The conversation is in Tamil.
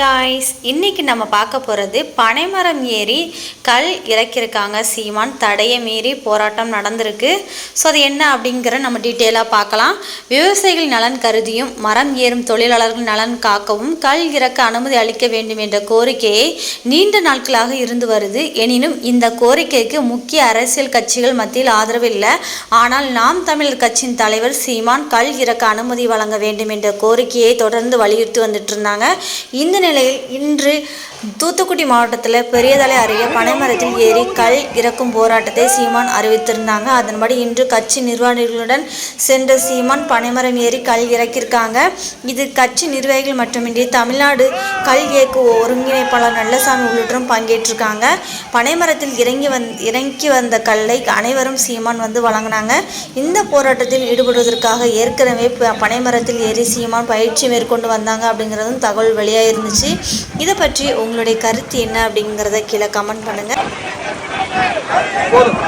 காய்ஸ் இன்னைக்கு நம்ம பார்க்க போகிறது பனைமரம் ஏறி கல் இறக்கியிருக்காங்க. சீமான் தடையை மீறி போராட்டம் நடந்திருக்கு. ஸோ அது என்ன அப்படிங்கிற நம்ம டீட்டெயிலாக பார்க்கலாம். விவசாயிகள் நலன் கருதியும் மரம் ஏறும் தொழிலாளர்கள் நலன் காக்கவும் கல் இறக்க அனுமதி அளிக்க வேண்டும் என்ற கோரிக்கையை நீண்ட நாட்களாக இருந்து வருது. எனினும் இந்த கோரிக்கைக்கு முக்கிய அரசியல் கட்சிகள் மத்தியில் ஆதரவு இல்லை. ஆனால் நாம் தமிழர் கட்சியின் தலைவர் சீமான் கல் இறக்க அனுமதி வழங்க வேண்டும் என்ற கோரிக்கையை தொடர்ந்து வலியுறுத்தி வந்துட்டு இருந்தாங்க. இந்த நிலையில் இன்று தூத்துக்குடி மாவட்டத்தில் பெரியதலை அருகே பனைமரத்தில் ஏறி கல் இறக்கும் போராட்டத்தை சீமான் அறிவித்திருந்தாங்க. அதன்படி இன்று கட்சி நிர்வாகிகளுடன் சென்ற சீமான் பனைமரம் ஏறி கல் இறக்கியிருக்காங்க. இது கட்சி நிர்வாகிகள் மட்டுமின்றி தமிழ்நாடு கல் இயக்கு ஒருங்கிணைப்பாளர் நல்லசாமி உள்ளிட்டும் பங்கேற்றிருக்காங்க. பனைமரத்தில் இறங்கி வந் இறங்கி வந்த கல்லை அனைவரும் சீமான் வந்து வழங்கினாங்க. இந்த போராட்டத்தில் ஈடுபடுவதற்காக ஏற்கனவே பனைமரத்தில் ஏறி சீமான் பயிற்சி மேற்கொண்டு வந்தாங்க அப்படிங்கிறதும் தகவல் வெளியாக இருந்துச்சு இதை பற்றி உங்களுடைய கருத்து என்ன அப்படிங்கிறத கீழே கமெண்ட் பண்ணுங்கள் போதும்.